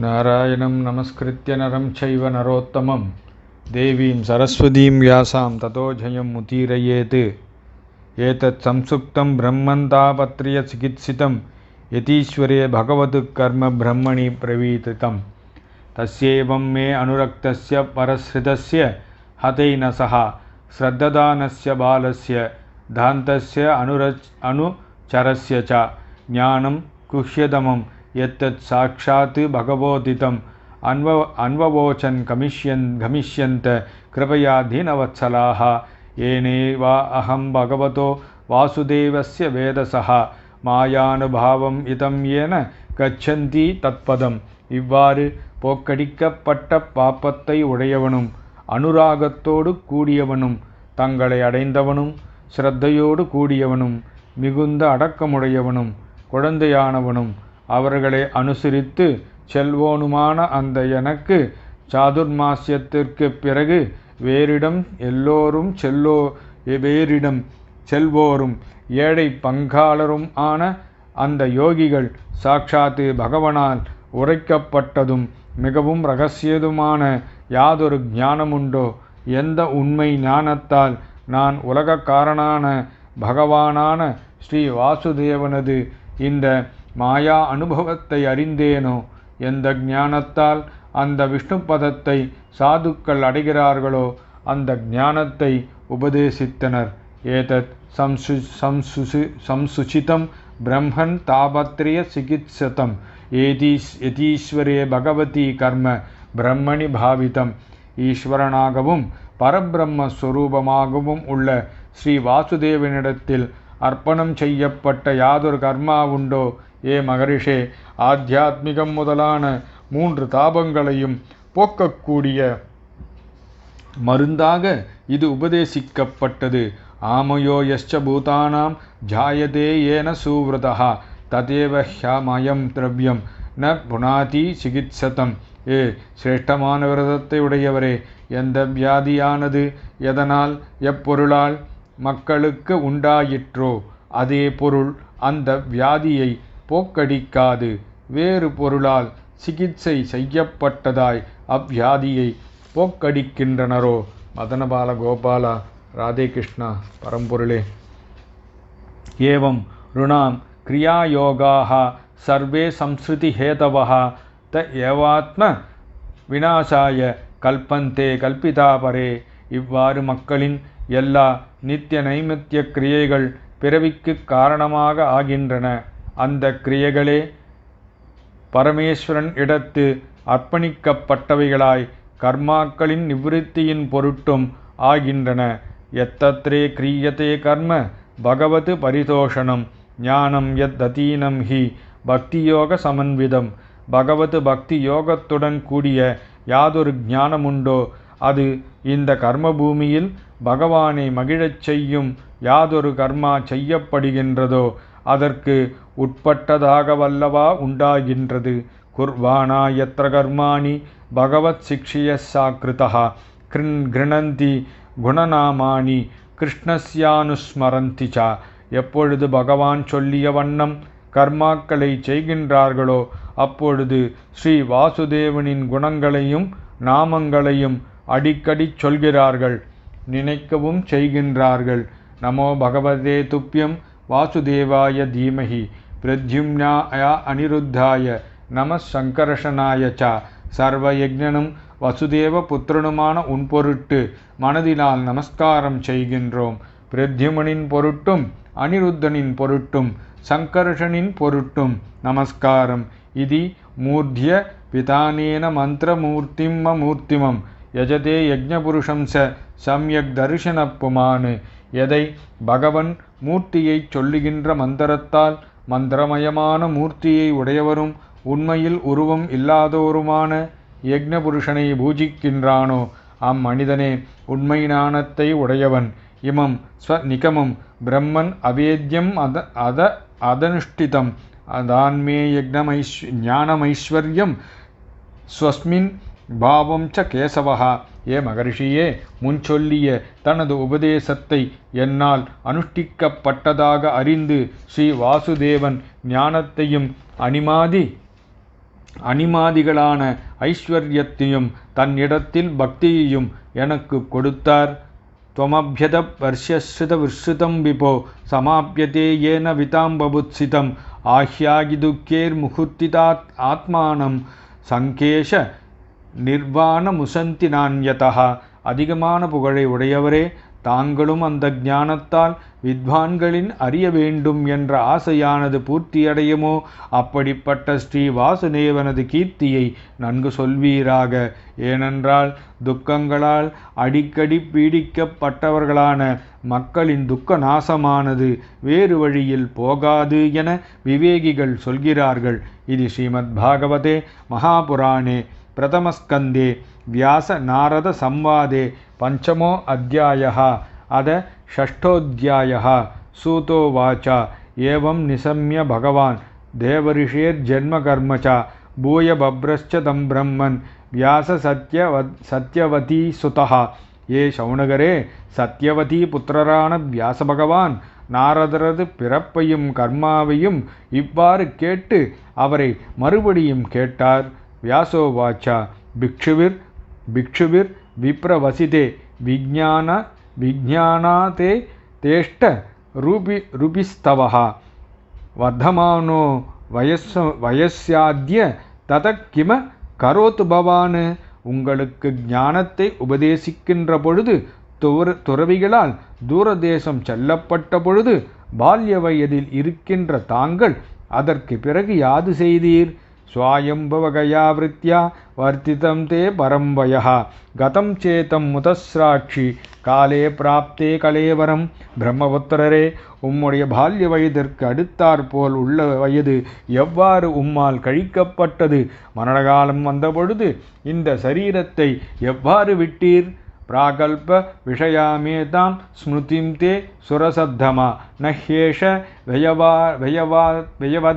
नारायणं नमस्कृत्य नरं चैव नरोत्तमं देवीं सरस्वतीं व्यासां ततो जयम् उदीरयेत् एतत् संसुप्तं ब्रह्मन्तापत्र्यचिकित्सितं यतीश्वरे भगवत् कर्म ब्रह्मणि प्रवीतितं तस्यैवं मे अनुरक्तस्य परश्रितस्य हतैः सह श्रद्ददानस्य बालस्य दान्तस्य अनुरच अनुचरस्य च ज्ञानं गुह्यतमं यत्तत् साक्षात् भगवोदितम् अन्व अन्ववोचन् गमिष्यन् गमिष्यन्त कृपया दीनवत्सलाः येनैव अहं भगवतो वासुदेवस्य वेदसः மாயானுபாவம் இதம் ஏன கச்சந்தி தத்பதம் இவ்வாறு போக்கடிக்கப்பட்ட பாப்பத்தை உடையவனும் அனுராகத்தோடு கூடியவனும் தங்களை அடைந்தவனும் ஸ்ரத்தையோடு கூடியவனும் மிகுந்த அடக்கமுடையவனும் குழந்தையானவனும் அவர்களை அனுசரித்து செல்வோனுமான அந்த எனக்கு சாதுர்மாசியத்திற்கு பிறகு வேறிடம் எல்லோரும் செல்லோ வேறிடம் செல்வோரும் ஏழை பங்காளரும் ஆன அந்த யோகிகள் சாட்சாத்து பகவனால் உரைக்கப்பட்டதும் மிகவும் ரகசியதுமான யாதொரு ஞானமுண்டோ? எந்த உண்மை ஞானத்தால் நான் உலகக்காரனான பகவானான ஸ்ரீ வாசுதேவனது இந்த மாயா அனுபவத்தை அறிந்தேனோ? எந்த ஞானத்தால் அந்த விஷ்ணு பதத்தை சாதுக்கள் அடைகிறார்களோ அந்த ஞானத்தை உபதேசித்தனர். ஏதத் சம்சு சம்சுசு சம்சுச்சிதம் பிரம்மன் தாபத்ரிய சிகித்சதம். ஏதீஸ் யதீஸ்வரே பகவதி கர்ம பிரம்மணி பாவிதம். ஈஸ்வரனாகவும் பரபிரம்ம ஸ்வரூபமாகவும் உள்ள ஸ்ரீ வாசுதேவனிடத்தில் அர்ப்பணம் செய்யப்பட்ட யாதொரு கர்மா உண்டோ? ஏ மகரிஷே ஆத்தியாத்மிகம் முதலான மூன்று தாபங்களையும் போக்கக்கூடிய மருந்தாக இது உபதேசிக்கப்பட்டது. ஆமயோ யஷ்ச பூதானாம் ஜாயதே ஏன சூவிரதா ததேவ ஹ்யமயம் திரவியம் ந புனாதி சிகித்சதம். ஏ சிரேஷ்டமான விரதத்தை உடையவரே எந்த வியாதியானது எதனால் எப்பொருளால் மக்களுக்கு உண்டாயிற்றோ அதே பொருள் அந்த வியாதியை போக்கடிக்காது. வேறு பொருளால் சிகிச்சை செய்யப்பட்டதாய் அவ்வியாதியை போக்கடிக்கின்றனரோ? மதனபால கோபாலா ராதே கிருஷ்ணா பரம்பொருளே. ஏவம் ருணாம் கிரியாயோகாக சர்வே சம்ஸ்கிருதி ஹேதவः த ஏவாத்ம விநாசாய கல்பந்தே கல்பிதா பரே. இவ்வாறு மக்களின் எல்லா நித்திய நைமித்திய கிரியைகள் பிறவிக்கு காரணமாக ஆகின்றன. அந்த கிரியைகளே பரமேஸ்வரன் இடத்து அர்ப்பணிக்கப்பட்டவைகளாய் கர்மாக்களின் நிவிருத்தியின் பொருட்டும் ஆகின்றன. எத்தத்ரே கிரியதே கர்ம பகவத் பரிதோஷணம் ஞானம் எத் அதீனம் ஹி பக்தியோக சமன்விதம். பகவத் பக்தி யோகத்துடன் கூடிய யாதொரு ஞானமுண்டோ அது இந்த கர்மபூமியில் பகவானை மகிழச் செய்யும் யாதொரு கர்மா செய்யப்படுகின்றதோ அதற்கு உட்பட்டதாகவல்லவா உண்டாகின்றது. குர்வானா எத்திர கர்மாணி பகவத் சிக்ஷிய சாக்கிருதா கிருண் கிருணந்தி குணநாமானி கிருஷ்ணஸ்யானுஸ்மரந்தி சா. எப்பொழுது பகவான் சொல்லிய வண்ணம் கர்மாக்களை செய்கின்றார்களோ அப்பொழுது ஸ்ரீ வாசுதேவனின் குணங்களையும் நாமங்களையும் அடிக்கடி சொல்கிறார்கள் நினைக்கவும் செய்கின்றார்கள். நமோ பகவதே துப்பியம் வாசுதேவாய தீமஹி பிரத்யும்னாய அனிருத்தாய நம சங்கர்ஷனாய ச சர்வயஜனும் வசுதேவ புத்திரனுமான உன் பொருட்டு மனதினால் நமஸ்காரம் செய்கின்றோம். பிரத்யுமனின் பொருட்டும் அனிருத்தனின் பொருட்டும் சங்கர்ஷனின் பொருட்டும் நமஸ்காரம். இது மூர்த்திய பிதானேன மந்திரமூர்த்திம் மூர்த்திமம் யஜதே யஜ்ஞபுருஷம் ச சம்யக் தரிசன புமானு எதை பகவன் மூர்த்தியைச் சொல்லுகின்ற மந்திரத்தால் மந்திரமயமான மூர்த்தியை உடையவரும் உண்மையில் உருவம் இல்லாதோருமான யக்ஞபுருஷனை பூஜிக்கின்றானோ? அம்மனிதனே உண்மை ஞானத்தை உடையவன். இமம் ஸ்வநிகமம் பிரம்மன் அவேத்யம் அத அத அதனுஷ்டிதம். அதான்மே யக்னமைஸ் ஞானமைஸ்வர்யம் ஸ்வஸ்மின் பாவம் ச கேசவஹா ஏ மகரிஷியே முன்சொல்லிய தனது உபதேசத்தை என்னால் அனுஷ்டிக்கப்பட்டதாக அறிந்து ஸ்ரீ வாசுதேவன் ஞானத்தையும் அனிமாதி அனிமாதிகளான ஐஸ்வர்யத்தையும் தன்னிடத்தில் பக்தியையும் எனக்கு கொடுத்தார் त्वमभ्यद वर्ष्यश्रितविश्रुतं विभो समाप्यते येन विताम्बबुत्सितम् आह्यागिदुःखेर्मुहूर्तितात् ஆத்மானம் நிர்வாண முசந்தி நான்யதா அதிகமான புகழை உடையவரே தாங்களும் அந்த ஞானத்தால் வித்வான்களின் அறிய வேண்டும் என்ற ஆசையானது பூர்த்தியடையுமோ அப்படிப்பட்ட ஸ்ரீ வாசுதேவனது கீர்த்தியை நன்கு சொல்வீராக. ஏனென்றால் துக்கங்களால் அடிக்கடி பீடிக்கப்பட்டவர்களான மக்களின் துக்க நாசமானது வேறு வழியில் போகாது என விவேகிகள் சொல்கிறார்கள். இது ஸ்ரீமத் பாகவதே மகாபுராணே. பிரதமஸ்கந்தே வியாச நாரத சம்வாதே பஞ்சமோ அத்தியாய அத ஷஷ்டோத்தியாய சூதோவாச்சா ஏவம் நிசம்ய பகவான். தேவரிஷேர் ஜென்ம தேவரிஷேர்ஜன்மகர்மச்ச பூய பப்ரஷ்ச தம் பிரம்மன். வியாச சத்யவ சத்யவதி சுதா ஏ சவுனகரே சத்யவதி புத்திரரான வியாச பகவான். நாரதரது பிறப்பையும் கர்மாவையும் இவ்வாறு கேட்டு அவரை மறுபடியும் கேட்டார். ವ್ಯಾಸೋವಾಚ பிக்ஷுவிர் ಭಿಕ್ಷುವಿರ್ ವಿಪ್ರವಸಿತೆ ವಿಜ್ಞಾನ ವಿಜ್ಞಾನಾತೆ தேஷ்ட ரூபி ರೂಪಿಸ್ತವ ವರ್ಧಮಾನೋ ವಯಸ್ಸು வயசாத்ய தத கிம கரோத்து பவான் உங்களுக்கு ஞானத்தை உபதேசிக்கின்ற பொழுது துற துறவிகளால் தூரதேசம் செல்லப்பட்ட பொழுது பால்ய வயதில் இருக்கின்ற தாங்கள் அதற்கு பிறகு யாது செய்தீர்? स्वायम्भवगयावृत्या वर्तितं ते परं वयः गतं चेतं मुतस्राक्षि காலே பிராப்தே கலேவரம் பிரம்மபுத்திரரே உம்முடைய பால்ய வயதிற்கு அடுத்தாற்போல் உள்ள வயது எவ்வாறு உம்மால் கழிக்கப்பட்டது மரணகாலம் வந்தபொழுது இந்த சரீரத்தை எவ்வாறு விட்டீர் प्राकल्प विषयामेतां स्मृतिं ते सुरसद्धमा न ह्येष व्ययवा व्ययवा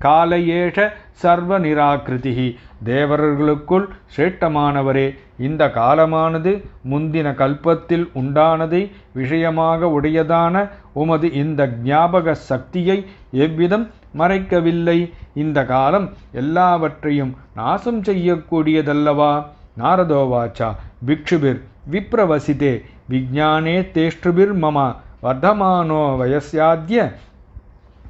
காலையேஷ சர்வ நிராகிருதி தேவர்களுக்குள் சிரேஷ்டமானவரே இந்த காலமானது முந்தின கல்பத்தில் உண்டானதை விஷயமாக உடையதான உமது இந்த ஞாபக சக்தியை எவ்விதம் மறைக்கவில்லை? இந்த காலம் எல்லாவற்றையும் நாசம் செய்யக்கூடியதல்லவா? நாரதோவாச்சா பிக்ஷுபிர் விப்ரவசிதே விஜானே தேஷ்டுபிர் மம வர்தமானோ வயசாத்திய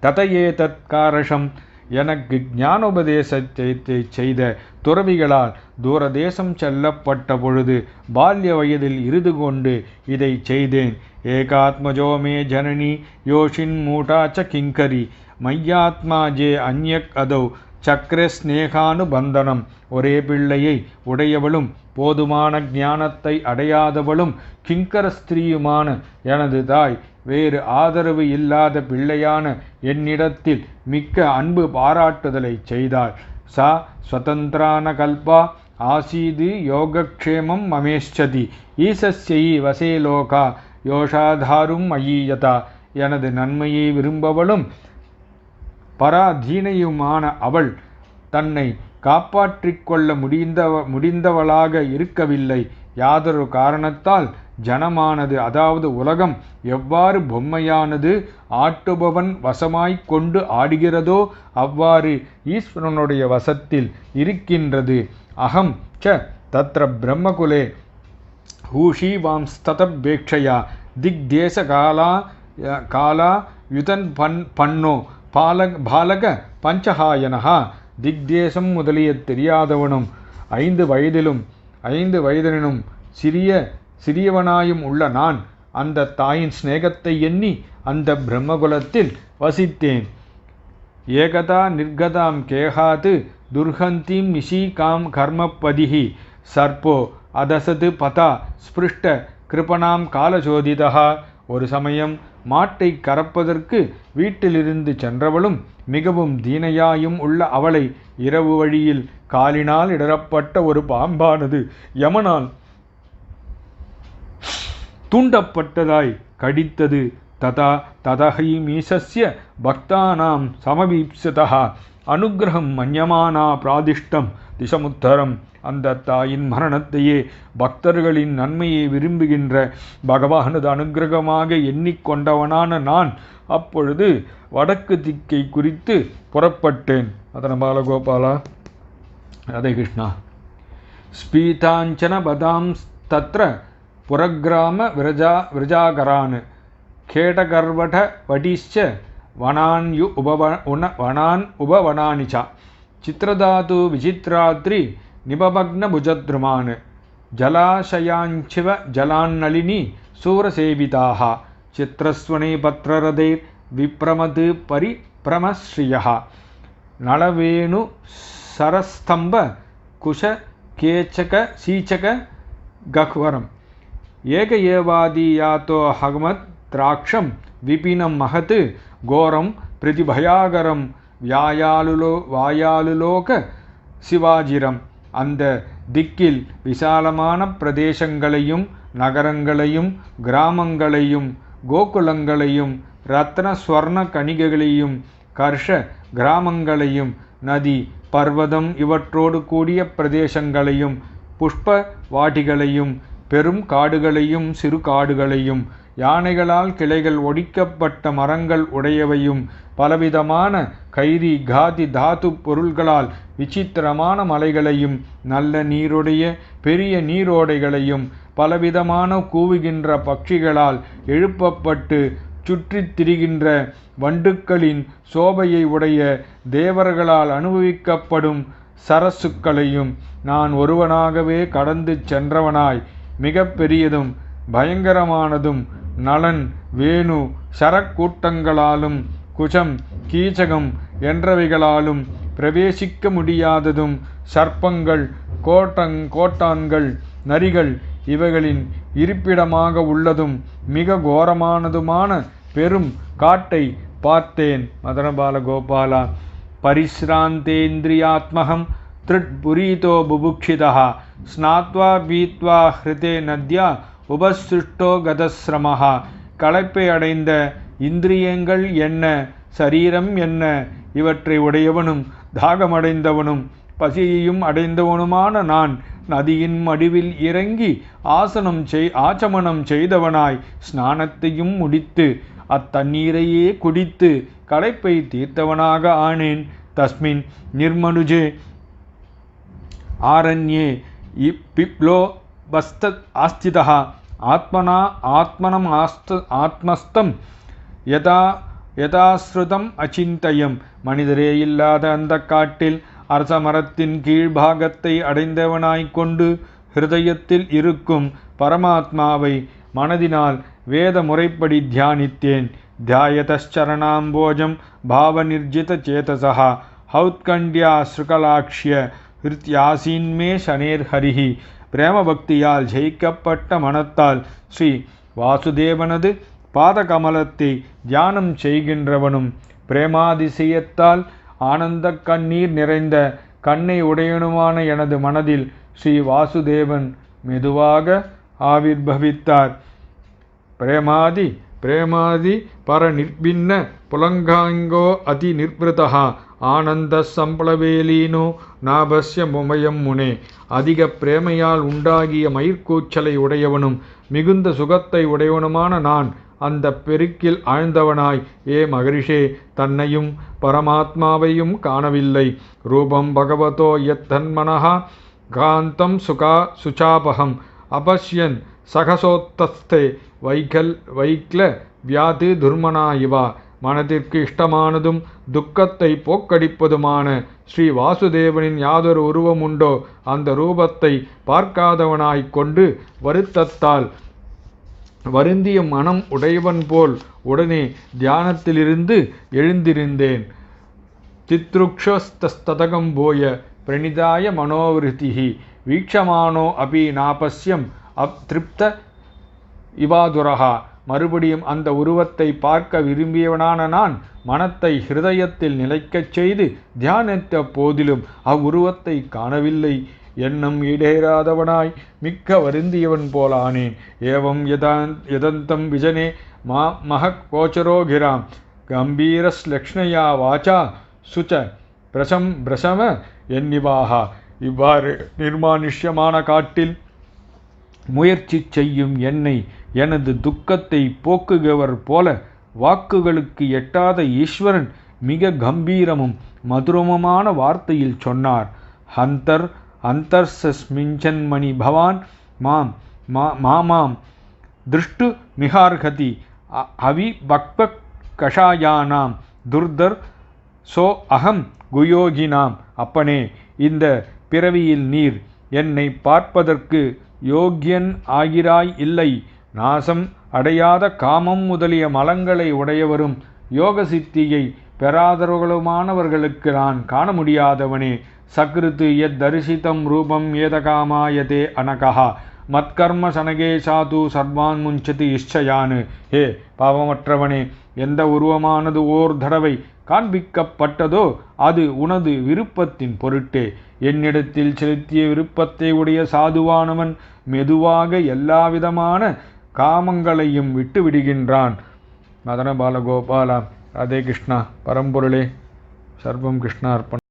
ததையே தற்காரஷம் எனக்கு ஞானோபதேசத்தை செய்த துறவிகளால் தூரதேசம் செல்லப்பட்ட பொழுது பால்ய வயதில் இருந்து கொண்டு இதை செய்தேன். ஏகாத்மஜோ மே ஜனனி யோஷின் மூட்டாச்ச கிங்கரி மையாத்மா ஜே அந்யக் அதௌ சக்கர ஸ்நேகானுபந்தனம் ஒரே பிள்ளையை உடையவளும் போதுமான ஞானத்தை அடையாதவளும் கிங்கர ஸ்திரீயுமான எனது தாய் வேறு ஆதரவு இல்லாத பிள்ளையான என்னிடத்தில் மிக்க அன்பு பாராட்டுதலை செய்தாள். சா. ஸ்வதந்திரான கல்பா ஆசீது யோகக்ஷேமம் மமேஷ்சதி ஈசஸ்யி வசேலோகா யோஷாதாரும் அயீயதா எனது நன்மையை விரும்பவளும் பராதீனையுமான அவள் தன்னை காப்பாற்றிக் கொள்ள முடிந்தவ முடிந்தவளாக இருக்கவில்லை. யாதொரு காரணத்தால் ஜனமானது அதாவது உலகம் எவ்வாறு பொம்மையானது ஆட்டுபவன் வசமாய்க் கொண்டு ஆடுகிறதோ அவ்வாறு ஈஸ்வரனுடைய வசத்தில் இருக்கின்றது. அகம் ச தத்ர பிரம்மகுலே ஹூஷீவாம்ஸ்ததபேட்சையா திக்தேசகாலா காலா யுதன் பன் பண்ணோ பாலக பாலக பஞ்சஹாயனஹா திக்தேசம் முதலிய தெரியாதவனும் ஐந்து வயதிலும் ஐந்து வயதினும் சிறிய சிறியவனாயும் உள்ள நான் அந்த தாயின் சிநேகத்தை எண்ணி அந்த பிரம்மகுலத்தில் வசித்தேன். ஏகதா நிர்கதாம் கேகாத் துர்ஹந்தீம் நிஷீகாம் கர்மப்பதிகி சர்ப்போ அதசது பதா ஸ்பிருஷ்ட கிருபணாம் காலஜோதிதா ஒரு சமயம் மாட்டை கறப்பதற்கு வீட்டிலிருந்து சென்றவளும் மிகவும் தீனையாயும் உள்ள அவளை இரவு வழியில் காலினால் இடரப்பட்ட ஒரு பாம்பானது யமனால் தூண்டப்பட்டதாய் கடித்தது. ததா ததஹை மீசஸ்ய பக்தானாம் சமபீப்சதா அனுகிரகம் மன்யமானா பிராதிஷ்டம். திசமுத்தரம். அந்த தாயின் மரணத்தையே பக்தர்களின் நன்மையை விரும்புகின்ற பகவானது அனுகிரகமாக எண்ணிக்கொண்டவனான நான் அப்பொழுது வடக்கு திக்கை குறித்து புறப்பட்டேன். அதன பாலகோபாலா. ரதே கிருஷ்ணா. ஸ்பீதாஞ்சன பதாம் தத்ர புரகிராம விரஜா விரஜாகரானு கேடகர்வட வடிச்ச வனான்யு உபவ உண வனான் உபவனானிச்சா சித்திரதாது விசித்ராத்ரி நிபமக்ன புஜத்ருமான். ஜலாசயாஞ்சிவ ஜலான்னளினி சூரசேவிதாக சித்திரஸ்வனே பத்ரரதே விப்ரமது பரிப்ரமஸ்ரியா நளவேணு சரஸ்தம்ப குஷ கேச்சக சீச்சக கஹ்வரம். ஏக ஏவாதீயாத்தோ ஹகமத் திராட்சம் விபினம் மகத் கோரம் பிரதிபயாகரம். வியாயாலுலோ வாயாலுலோக சிவாஜிரம். அந்த திக்கில் விசாலமான பிரதேசங்களையும் நகரங்களையும் கிராமங்களையும் கோகுலங்களையும் ரத்ன ஸ்வர்ண கணிகைகளையும் கர்ஷ கிராமங்களையும் நதி பர்வதம் இவற்றோடு கூடிய பிரதேசங்களையும் புஷ்ப வாட்டிகளையும் பெரும் காடுகளையும் சிறு காடுகளையும் யானைகளால் கிளைகள் ஒடிக்கப்பட்ட மரங்கள் உடையவையும் பலவிதமான கைரி காதி தாது பொருள்களால் விசித்திரமான மலைகளையும் நல்ல நீருடைய பெரிய நீரோடைகளையும் பலவிதமான கூவுகின்ற பட்சிகளால் எழுப்பப்பட்டு சுற்றித் திரிகின்ற வண்டுக்களின் சோபையை உடைய தேவர்களால் அனுபவிக்கப்படும் சரசுக்களையும் நான் ஒருவனாகவே கடந்து சென்றவனாய் மிக பெரியதும் பயங்கரமானதும் நலன் வேணு சரக்கூட்டங்களாலும் குஜம் கீச்சகம் என்றவைகளாலும் பிரவேசிக்க முடியாததும் சர்ப்பங்கள் கோட்டங் கோட்டான்கள் நரிகள் இவைகளின் இருப்பிடமாக உள்ளதும் மிக கோரமானதுமான பெரும் காட்டை பார்த்தேன். மதனபால கோபாலா பரிசிராந்தேந்திரியாத்மகம் திருட்புரீதோ புபுக்ஷிதா ஸ்நாத்வா பீத்வா ஹிருதே நத்யா உபசிருஷ்டோ கதசிரமஹா களைப்பை அடைந்த இந்திரியங்கள் என்ன? சரீரம் என்ன? இவற்றை உடையவனும் தாகமடைந்தவனும் பசியையும் அடைந்தவனுமான நான் நதியின் மடிவில் இறங்கி ஆசனம் செய் ஆச்சமனம் செய்தவனாய் ஸ்நானத்தையும் முடித்து அத்தண்ணீரையே குடித்து களைப்பை தீர்த்தவனாக ஆனேன். தஸ்மின் நிர்மனுஜே. ஆரண்யே. பிப்லோ பஸ்த ஆஸ்திதः. ஆத்மனா ஆத்மனம் ஆஸ்த ஆத்மஸ்தம். யதா யதாஸ்ருதம் அச்சிந்தயம். மனிதரே இல்லாத அந்த காட்டில் அரச மரத்தின் கீழ்பாகத்தை அடைந்தவனாய்க் கொண்டு ஹிருதயத்தில் இருக்கும் பரமாத்மாவை மனதினால் வேத முறைப்படி தியானித்தேன். தியாயதரணாம்போஜம் பாவநிர்ஜித சேதசா ஹௌத்கண்ட்யா ஸ்ருகலாக்ஷ்ய. ஹிருத்யாசீன்மே சனேர்ஹரிஹி பிரேம பக்தியால் ஜெயிக்கப்பட்ட மனத்தால் ஸ்ரீ வாசுதேவனது பாதகமலத்தை தியானம் செய்கின்றவனும் பிரேமாதிசயத்தால் ஆனந்த கண்ணீர் நிறைந்த கண்ணை உடையனுமான எனது மனதில் ஸ்ரீ வாசுதேவன் மெதுவாக ஆவிர்பவித்தார் பிரேமாதி பிரேமாதி பர நிற்பின்ன புலங்காங்கோ அதி நிர்பிருதா ஆனந்த சம்பளவேலீனோ நாபஸ்ய முமயம் முனே அதிக பிரேமையால் உண்டாகிய மயிர்கூச்சலை உடையவனும் மிகுந்த சுகத்தை உடையவனுமான நான் அந்த பெருக்கில் ஆழ்ந்தவனாய். ஏ மகரிஷே தன்னையும் பரமாத்மாவையும் காணவில்லை. ரூபம் பகவதோ யத்தன்மனஹா காந்தம் சுகா சுச்சாபகம் அபஷ்யன் சகசோத்தஸ்தே வைகல் வைக்ல வியாதி துர்மனா இவா. மனதிற்கு இஷ்டமானதும் துக்கத்தை போக்கடிப்பதுமான ஸ்ரீ வாசுதேவனின் யாதொரு உருவமுண்டோ அந்த ரூபத்தை பார்க்காதவனாய்க் கொண்டு வருத்தத்தால் வருந்திய மனம் உடையவன் போல் உடனே தியானத்திலிருந்து எழுந்திருந்தேன். தித்ருக்ஷஸ்ததகம் போய பிரணிதாய மனோவிருத்திகி வீக்ஷமானோ அபி நாபஸ்யம் அப்திருப்த இவாதுரகா மறுபடியும் அந்த உருவத்தை பார்க்க விரும்பியவனான நான் மனத்தை ஹிருதயத்தில் நிலைக்கச் செய்து தியானித்த போதிலும் அவ்வுருவத்தை காணவில்லை. எண்ணம் ஈடேறாதவனாய் மிக்க வருந்தியவன் போலானேன் ஏவம் யதான் யதந்தம் விஜனே மா மகக் கோச்சரோகிராம் கம்பீரஸ்லக்ஷ்ணையா வாச்சா சுச்ச பிரசம் பிரசம எண்ணிவாகா. இவ்வாறு நிர்மானுஷ்யமான காட்டில் முயற்சி செய்யும் என்னை எனது துக்கத்தை போக்குகவர் போல வாக்குகளுக்கு எட்டாத ஈஸ்வரன் மிக கம்பீரமும் மதுரமுமான வார்த்தையில் சொன்னார். ஹந்தர் அந்தர்சஸ்மிஞ்சன்மணி பவான் மாம் மா மாமாம் திருஷ்டு மிகார்கதி அ- அவிபக்பக் கஷாயானாம் துர்தர் சோ அகம் குயோகினாம் அப்பனே இந்த பிறவியில் நீர் என்னை பார்ப்பதற்கு யோக்கியன் ஆகிறாய் இல்லை. நாசம் அடையாத காமம் முதலிய மலங்களை உடையவரும் யோக சித்தியை பெறாதவர்களுமானவர்களுக்கு நான் காண முடியாதவனே சக்ருத்து எத் தரிசித்தம் ரூபம் ஏதகாமாயதே அனகா மத்கர்ம சனகே சாது சர்வான் முஞ்சதி இஷ்டயானு. ஹே பாவமற்றவனே எந்த உருவமானது ஓர் தடவை காண்பிக்கப்பட்டதோ அது உனது விருப்பத்தின் பொருட்டே. என்னிடத்தில் செலுத்திய விருப்பத்தை உடைய சாதுவானவன் மெதுவாக எல்லாவிதமான காமங்களையும் விட்டு விடுகின்றான் மதன பாலகோபாலா ராதே கிருஷ்ணா பரம்பொருளே சர்வம் கிருஷ்ணா அர்ப்பணம்